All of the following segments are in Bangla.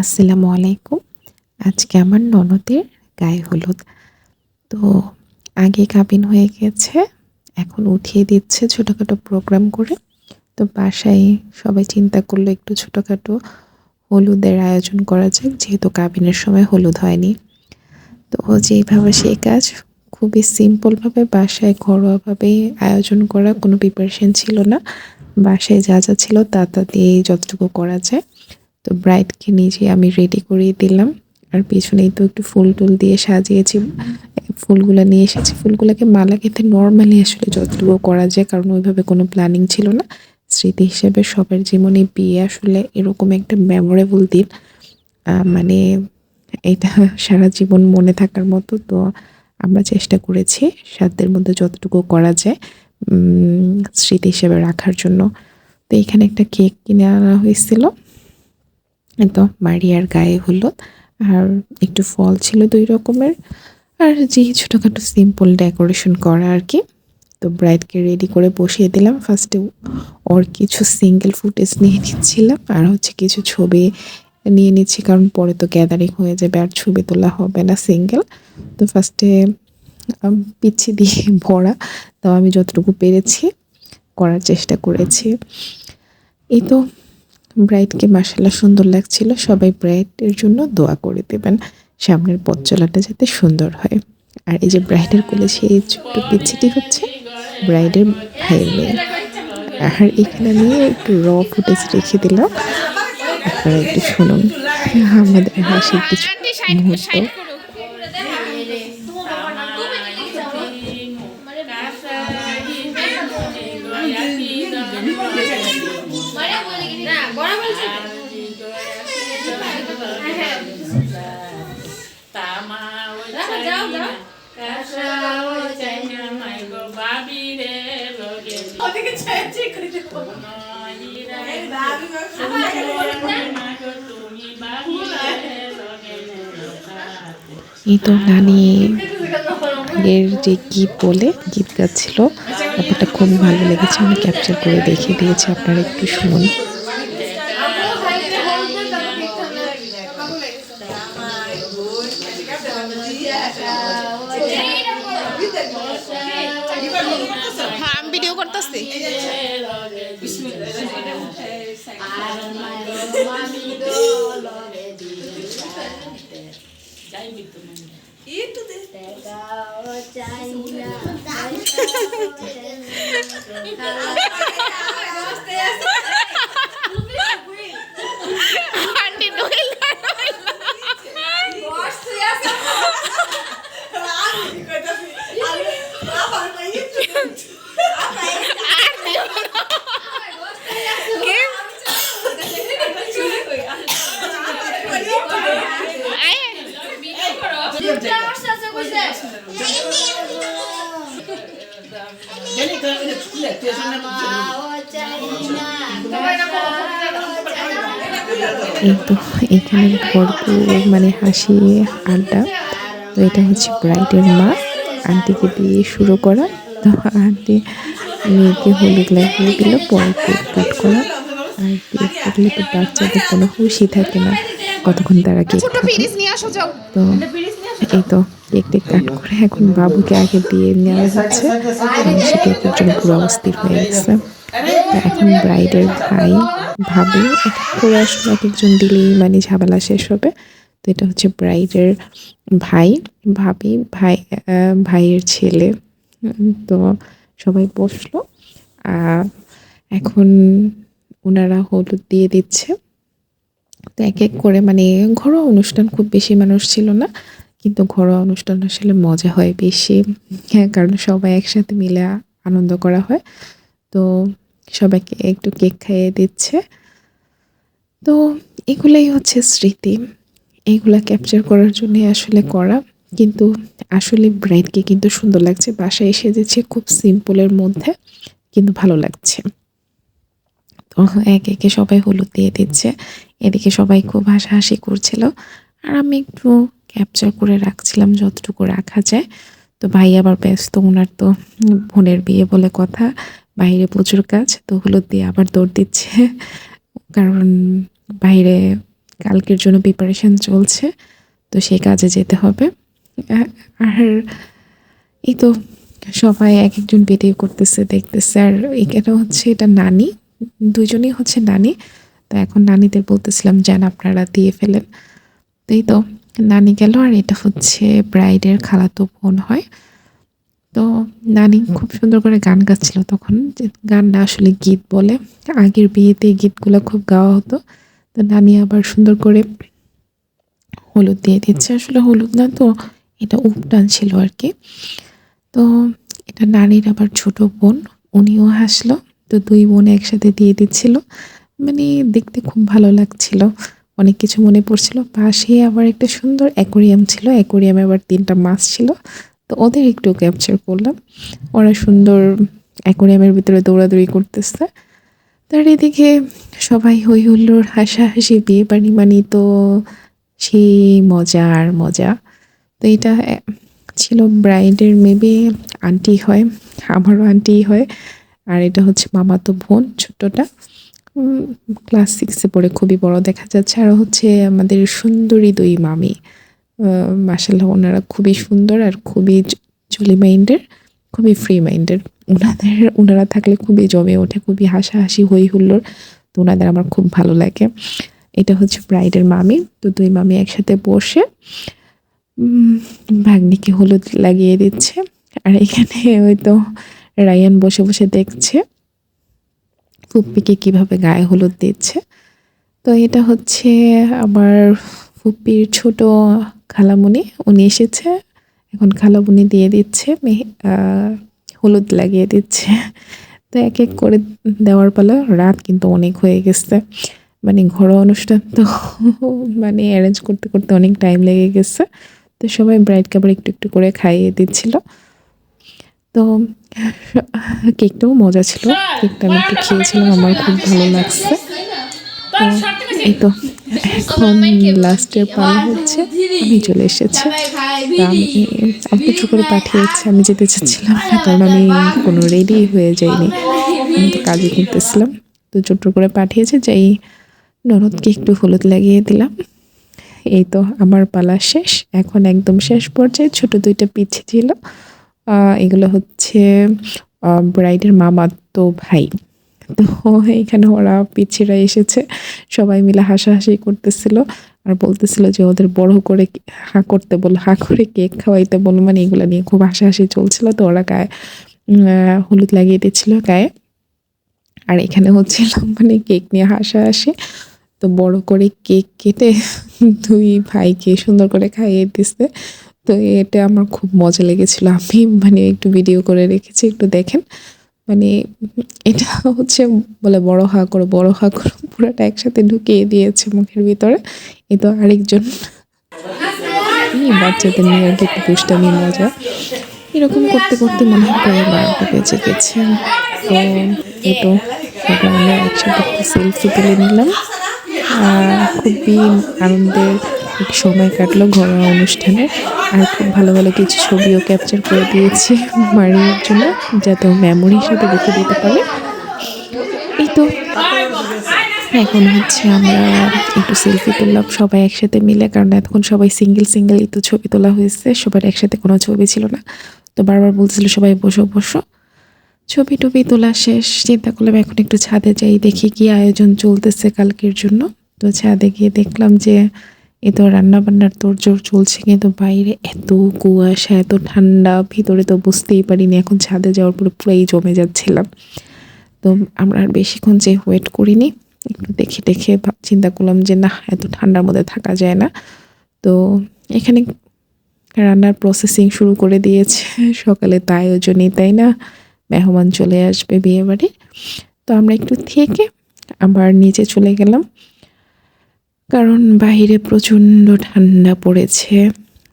আসসালামু আলাইকুম। আজকে আমার ননদের গায়ে হলুদ। তো আগে কাবিন হয়ে গেছে, এখন উঠিয়ে দিচ্ছে ছোটোখাটো প্রোগ্রাম করে। তো বাসায় সবাই চিন্তা করল একটু ছোটোখাটো হলুদের আয়োজন করা যাক, যেহেতু কাবিনের সময় হলুদ হয়নি। তো যেইভাবে সেই কাজ, খুবই সিম্পলভাবে বাসায় ঘরোয়াভাবে আয়োজন করা কোনো প্রিপারেশন ছিল না। বাসায় যা যা ছিল তা তা দিয়েই যতটুকু করা যায়। তো ব্রাইডকে নিজে আমি রেডি করিয়ে দিলাম। আর পেছনেই তো একটু ফুল টুল দিয়ে সাজিয়েছি। ফুলগুলো নিয়ে এসেছি। ফুলগুলোকে মালা গেঁথে নর্মালি আসলে যতটুকু করা যায়, কারণ ওইভাবে কোনো প্ল্যানিং ছিল না। স্মৃতি হিসেবে সবার জীবনে বিয়ে আসলে এরকম একটা মেমোরেবল দিন। মানে এটা সারা জীবন মনে থাকার মতো। তো আমরা চেষ্টা করেছি সাধ্যের মধ্যে যতটুকু করা যায় স্মৃতি হিসেবে রাখার জন্য। তো এখানে একটা কেক কিনে আনা হয়েছিল। তো মারিয়ার গায়ে হলুদ আর একটু ফল ছিল দুই রকমের। আর যে ছোটোখাটো সিম্পল ডেকোরেশন করা আর কি। তো ব্রাইডকে রেডি করে বসিয়ে দিলাম। ফার্স্টে ওর কিছু সিঙ্গেল ফুটেজ নিয়ে নিচ্ছিলাম আর হচ্ছে কিছু ছবি নিয়ে নিচ্ছি কারণ পরে তো গ্যাদারিং হয়ে যাবে আর ছবি তোলা হবে না সিঙ্গেল তো ফার্স্টে পিচ্ছি দিয়ে ভরা। তাও আমি যতটুকু পেরেছি করার চেষ্টা করেছি। এই তো ব্রাইডকে মাসাল্লাহ সুন্দর লাগছিল। সবাই ব্রাইডের জন্য দোয়া করে দেবেন। সামনের পথ চলাটা যাতে সুন্দর হয়। আর এই যে ব্রাইডের কোলে সেই ছোট্ট পিচ্ছিটি হচ্ছে ব্রাইডের ভাইয়ের মেয়ে। আর এখানে নিয়ে একটু র ফুটেজ রেখে দিলাম। আপনারা একটু শুনুন। আমাদের হাসির কিছু মুহূর্ত। যাও যাও কাশাও চাইনা মাই গো বাবি রে লোগে ওদিকে চাই চাই করে দেখো বাবি তুমি বাবি রে লোগে এই তো নানি এর যে গীত বলে গীত গাচ্ছিল ব্যাপারটা খুবই ভালো লেগেছে আমি ক্যাপচার করে দেখিয়ে দিয়েছি আপনারা একটু শুনুন। আন্টি দোকান এই তো এখানে ভরপুর মানে হাসি আড্ডা। তো এটা হচ্ছে ব্রাইডের মা। আন্টিকে দিয়ে শুরু করা। তো আন্টি মেয়েকে হলুদ লাগিয়ে দিল পরে কেক কাট করা। আর কেক কাটলে তো বাচ্চাদের কোনো খুশি থাকে না। কতক্ষণ তারা কেক খাবে? তো এই তো। টেক কাট করে। এখন বাবুকে আগে দিয়ে নেওয়া হচ্ছে। সে কেকের পুরো অস্থির হয়ে গেছে। এখন ব্রাইডের ভাই ভাবি এক একজন দিলেই মানে ঝামেলা শেষ হবে। তো এটা হচ্ছে ব্রাইডের ভাই। ভাবি, ভাই ভাইয়ের ছেলে। তো সবাই বসল। এখন ওনারা হলুদ দিয়ে দিচ্ছে। তো এক এক করে মানে ঘরোয়া অনুষ্ঠান খুব বেশি মানুষ ছিল না। কিন্তু ঘরোয়া অনুষ্ঠান আসলে মজা হয় বেশি। হ্যাঁ কারণ সবাই একসাথে মিলে আনন্দ করা হয়। তো সবাইকে একটু কেক খাইয়ে দিচ্ছে। তো এগুলাই হচ্ছে স্মৃতি। এইগুলা ক্যাপচার করার জন্য আসলে করা। কিন্তু আসলে ব্রাইডকে কিন্তু সুন্দর লাগছে। বাসায় এসে যেছে খুব সিম্পলের মধ্যে, কিন্তু ভালো লাগছে। তো এক একে সবাই হলুদ দিয়ে দিচ্ছে। এদিকে সবাই খুব হাসাহাসি করছিল। আর আমি একটু ক্যাপচার করে রাখছিলাম, যতটুকু রাখা যায়। তো ভাই আবার ব্যস্ত ওনার তো বোনের বিয়ে বলে কথা, বাইরে প্রচুর কাজ, তো হলুদ দিয়ে আবার দৌড় দিচ্ছে। কারণ বাইরে কালকের জন্য প্রিপারেশন চলছে, তো সেই কাজে যেতে হবে। আর এই তো সবাই এক একজন ভিডিও করতেছে, দেখতেছে। আর এখানে হচ্ছে, এটা নানি দুজনেই হচ্ছে নানি। তো এখন নানিদের বলতেছিলাম যেন আপনারা দিয়ে ফেলেন। এই তো নানি গেল আর এটা হচ্ছে ব্রাইডের খালাতো বোন হয়। তো নানি খুব সুন্দর করে গান গাচ্ছিল তখন, যে গানটা আসলে গীত বলে। আগের বিয়েতে গীতগুলো খুব গাওয়া হতো। তো নানি আবার সুন্দর করে হলুদ দিয়ে দিচ্ছে। আসলে হলুদ না তো, এটা উপটান ছিল আর কি। তো এটা নানির আবার ছোট বোন, উনিও হাসলো। তো দুই বোন একসাথে দিয়ে দিচ্ছিল। মানে দেখতে খুব ভালো লাগছিল। অনেক কিছু মনে পড়ছিল। পাশে আবার একটা সুন্দর অ্যাকোরিয়াম ছিল। অ্যাকোরিয়ামে আবার তিনটা মাছ ছিল। তো ওদের একটু ক্যাপচার করলাম। ওরা সুন্দর অ্যাকোরিয়ামের ভিতরে দৌড়াদৌড়ি করতেছে। তার এদিকে সবাই হই হুল্লোড় হাসাহাসি বিয়ে বাড়ি মানি তো সেই মজা আর মজা। তো এটা ছিল ব্রাইডের মেবি আন্টি হয়, আমারও আন্টি হয়। আর এটা হচ্ছে মামাতো বোন ছোট্টটা। ক্লাস সিক্সে পড়ে খুবই বড় দেখা যাচ্ছে। আর হচ্ছে আমাদের সুন্দরী দুই মামি মাসাল্লাহ ওনারা খুবই সুন্দর আর খুবই জলি মাইন্ডের খুবই ফ্রি মাইন্ডের ওনাদের, ওনারা থাকলে খুবই জমে ওঠে, খুবই হাসাহাসি হই হুল্লোড়। তো ওনাদের আমার খুব ভালো লাগে। এটা হচ্ছে ব্রাইডের মামি। তো দুই মামি একসাথে বসে ভাগ্নিকে হলুদ লাগিয়ে দিচ্ছে। আর এখানে ওই তো রায়ান বসে বসে দেখছে। ফুপ্পিকে কীভাবে গায়ে হলুদ দিচ্ছে। তো এটা হচ্ছে আমার ফুপ্পির ছোট খালামুনি, উনি এসেছে। এখন খালামুনি দিয়ে দিচ্ছে, মেহে- হলুদ লাগিয়ে দিচ্ছে। তো এক এক করে দেওয়ার পালা, রাত কিন্তু অনেক হয়ে গেছে। মানে ঘরোয়া অনুষ্ঠান তো মানে অ্যারেঞ্জ করতে করতে অনেক টাইম লেগে গেছে। তো সবাই ব্রাইডকে আবার একটু একটু করে খাইয়ে দিচ্ছিল। তো কেকটাও মজা ছিল। কেকটা আমি একটু খেয়েছিলাম আমার খুব ভালো লাগছে। তো এই তো এখন লাস্টের পালা হচ্ছে আমি চলে এসেছি। আমি আমাকে একটু করে পাঠিয়েছি আমি যেতে চাচ্ছিলাম না কারণ আমি কোনো রেডি হয়ে যাইনি। আমি তো কাজে করতেছিলাম তো ছোট্ট করে পাঠিয়েছে যাই ননদকে একটু হলুদ লাগিয়ে দিলাম। এই তো আমার পালা শেষ। এখন একদম শেষ পর্যায়ে ছোট দুইটা পিচ্ছে ছিল। এগুলো হচ্ছে ব্রাইডের মামাতো ভাই। তো এখানে ওরা পিচ্ছিরা এসেছে, সবাই মিলে হাসাহাসি করতেছিল আর বলতেছিল যে ওদের বড় করে হা করতে বলো, হা করে কেক খাওয়াইতে বলো মানে এগুলো নিয়ে খুব হাসাহাসি চলছিল। তো ওরা গায়ে হলুদ লাগিয়ে দিচ্ছিল গায়ে। আর এখানে হচ্ছিল মানে কেক নিয়ে হাসাহাসি। তো বড় করে কেক কেটে দুই ভাইকে সুন্দর করে খাইয়ে দিচ্ছে তো এটা আমার খুব মজা লেগেছিল। আমি মানে একটু ভিডিও করে রেখেছি, একটু দেখেন। মানে এটা হচ্ছে বলে বড় হা করো, বড় হা করো পুরোটা একসাথে ঢুকিয়ে দিয়েছে মুখের ভিতরে। এ তো আরেকজন। বাচ্চাদের নিয়ে আর কি একটু দুষ্টামি, মজা। এরকম করতে করতে মনে হয় প্রায় বারোটা বেজে গেছে। তো এই তো আমরা একসাথে একটা সেলফি তুলে নিলাম। খুবই আনন্দের সময় কাটলো ঘরোয়া অনুষ্ঠানে। আর খুব ভালো ভালো কিছু ছবিও ক্যাপচার করে দিয়েছি মারিয়ার জন্য, যাতে মেমোরি হিসাবে রেখে দিতে পারে। এই তো, এখন হচ্ছে আমরা একটু সেলফি তুললাম সবাই একসাথে মিলে, কারণ এতক্ষণ সবাই সিঙ্গেল সিঙ্গেল তো ছবি তোলা হয়েছে, সবার একসাথে কোনো ছবি ছিল না। তো বারবার বলছিল সবাই বসো বসো। ছবি টবি তোলা শেষ, চিন্তা করলাম এখন একটু ছাদে যাই, দেখি কি আয়োজন চলতেছে কালকের জন্য। তো ছাদে গিয়ে দেখলাম যে এ তো রান্না বান্নার তোড়জোড় চলছে কিন্তু বাইরে এত কুয়াশা, এত ঠান্ডা, ভিতরে তো বুঝতেই পারিনি এখন ছাদে যাওয়ার পরে পুরাই জমে যাচ্ছিলাম। তো আমরা আর বেশিক্ষণ যে ওয়েট করিনি, একটু দেখে দেখে চিন্তা করলাম যে না, এত ঠান্ডার মধ্যে থাকা যায় না। তো এখানে রান্নার প্রসেসিং শুরু করে দিয়েছে, সকালে তো আয়োজনই, তাই না? মেহমান চলে আসবে বিয়ে বাড়ি তো আমরা একটু থেকে আবার নিচে চলে গেলাম। কারণ বাহিরে প্রচণ্ড ঠান্ডা পড়েছে।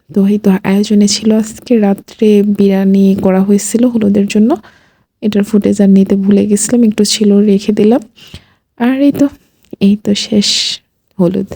তো এই তো আয়োজনে ছিল আজকে। রাত্রে বিরিয়ানি করা হয়েছিল হলুদের জন্য। এটার ফুটেজ আর নিতে ভুলে গেছিলাম, একটু ছিল রেখে দিলাম। আর এই তো এই তো শেষ হলুদ।